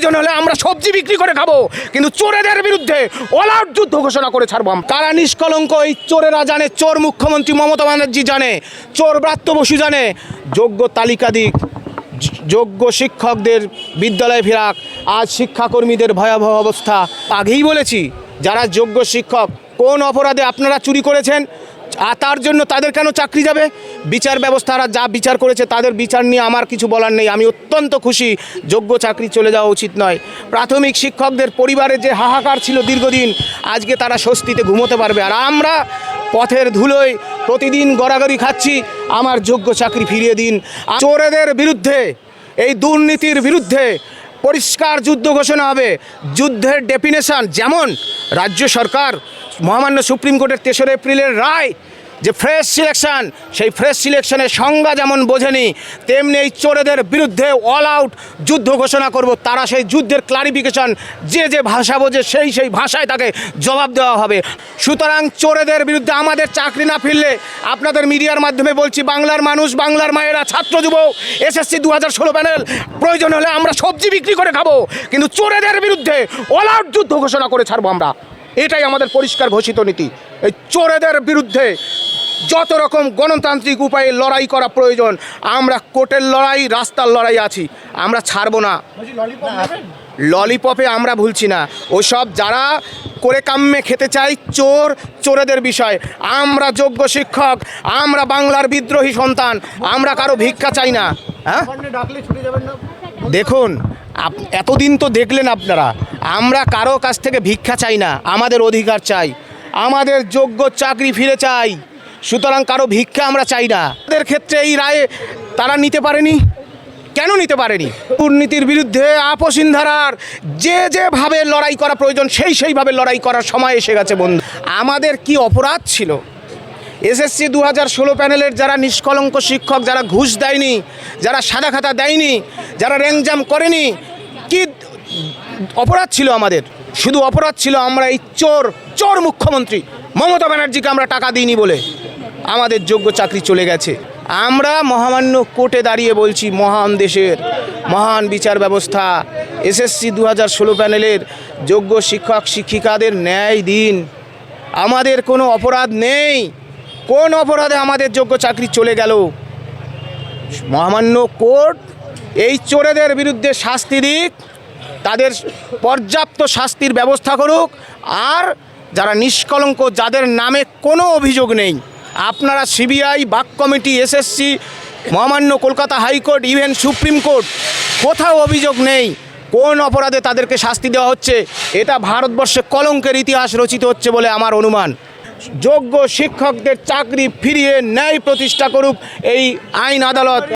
প্রয়োজন হলে আমরা সবজি বিক্রি করে খাব। কিন্তু চোরেদের বিরুদ্ধে অল আউট যুদ্ধ ঘোষণা করে ছাড়বো তারা নিষ্কলঙ্ক, এই চোরেরা জানে, চোর মুখ্যমন্ত্রী মমতা ব্যানার্জি জানে, চোর ব্রাত্য বসু জানে, যোগ্য তালিকা দিক যোগ্য শিক্ষকদের বিদ্যালয়ে ফেরাক, আজ শিক্ষাকর্মীদের ভয়াবহ অবস্থা। আগেই বলেছি, যারা যোগ্য শিক্ষক, কোন অপরাধে আপনারা চুরি করেছেন আর তার জন্য তাদের কেন চাকরি যাবে? বিচার ব্যবস্থারা যা বিচার করেছে তাদের বিচার নিয়ে আমার কিছু বলার নেই। আমি অত্যন্ত খুশি, যোগ্য চাকরি চলে যাওয়া উচিত নয়। প্রাথমিক শিক্ষকদের পরিবারে যে হাহাকার ছিল দীর্ঘদিন, আজকে তারা স্বস্তিতে ঘুমোতে পারবে। আর আমরা পথের ধুলোয় প্রতিদিন গড়াগড়ি খাচ্ছি, আমার যোগ্য চাকরি ফিরিয়ে দিন। চোরেদের বিরুদ্ধে, এই দুর্নীতির বিরুদ্ধে পরিষ্কার যুদ্ধ ঘোষণা হবে। যুদ্ধের ডেফিনেশন যেমন রাজ্য সরকার, মহামান্য সুপ্রিম কোর্টের তেসরা এপ্রিলের রায় যে ফ্রেশ সিলেকশন সেই ফ্রেশ সিলেকশনের সংজ্ঞা যেমন বোঝেনি, তেমনি এই চোরেদের বিরুদ্ধে অল আউট যুদ্ধ ঘোষণা করব। তারা সেই যুদ্ধের ক্লারিফিকেশন যে যে ভাষা বোঝে, সেই সেই ভাষায় তাকে জবাব দেওয়া হবে। সুতরাং চোরেদের বিরুদ্ধে আমাদের চাকরি না ফিরলে আপনাদের মিডিয়ার মাধ্যমে বলছি, বাংলার মানুষ, বাংলার মায়েরা, ছাত্র যুব এসএসসি দু হাজার ষোলো প্যানেল প্রয়োজন হলে আমরা সবজি বিক্রি করে খাব। কিন্তু চোরেদের বিরুদ্ধে অল আউট যুদ্ধ ঘোষণা করে ছাড়বো আমরা। এটাই আমাদের পরিষ্কার ঘোষিত নীতি। এই চোরেদের বিরুদ্ধে যত রকম গণতান্ত্রিক উপায়ে লড়াই করা প্রয়োজন, আমরা কোর্টের লড়াই, রাস্তার লড়াই আছি। আমরা ছাড়বো না। ললিপপে আমরা ভুলছি না। ওসব যারা করে কাম্যে খেতে চাই চোর, চোরেদের বিষয়। আমরা যোগ্য শিক্ষক, আমরা বাংলার বিদ্রোহী সন্তান, আমরা কারও ভিক্ষা চাই না। হ্যাঁ? দেখুন এতদিন তো দেখলেন আপনারা। আমরা কারও কাছ থেকে ভিক্ষা চাই না। আমাদের অধিকার চাই। আমাদের যোগ্য চাকরি ফিরে চাই। সুতরাং কারও ভিক্ষা আমরা চাই না। তাদের ক্ষেত্রে এই রায়ে তারা নিতে পারেনি। কেন নিতে পারেনি? দুর্নীতির বিরুদ্ধে আপোষিন ধারার যে যেভাবে লড়াই করা প্রয়োজন, সেই সেইভাবে লড়াই করার সময় এসে গেছে বন্ধু। আমাদের কি অপরাধ ছিল? এসএসসি দু হাজার ষোলো প্যানেলের যারা নিষ্কলঙ্ক শিক্ষক, যারা ঘুষ দেয়নি, যারা সাদা খাতা দেয়নি, যারা র্যাংজাম করেনি, কি অপরাধ ছিল আমাদের? শুধু অপরাধ ছিল আমরা এই চোর চোর মুখ্যমন্ত্রী মমতা ব্যানার্জিকে আমরা টাকা দিইনি বলে। আমাদের যোগ্য চাকরি চলে গেছে। আমরা মহামান্য কোর্টে দাঁড়িয়ে বলছি, মহান দেশের মহান বিচার ব্যবস্থা, এসএসসি দু হাজার ষোলো প্যানেলের যোগ্য শিক্ষক, শিক্ষিকাদের ন্যায় দিন। আমাদের কোনো অপরাধ নেই। কোন অপরাধে আমাদের যোগ্য চাকরি চলে গেল? মহামান্য কোর্ট এই চোরেদের বিরুদ্ধে শাস্তি দিক, তাদের পর্যাপ্ত শাস্তির ব্যবস্থা করুক, আর যারা নিষ্কলঙ্ক, যাদের নামে কোনো অভিযোগ নেই আপনারা সিবিআই, বাক কমিটি, এসএসসি, মহামান্য Kolkata high court, even supreme court, কোথাও অভিযোগ নেই কোন অপরাধে তাদেরকে শাস্তি দেওয়া হচ্ছে। এটা ভারতবর্ষে কলঙ্কের ইতিহাস রচিত হচ্ছে বলে আমার অনুমান। যোগ্য শিক্ষকদের চাকরি ফিরিয়ে ন্যায় প্রতিষ্ঠা করুক এই আইন আদালত।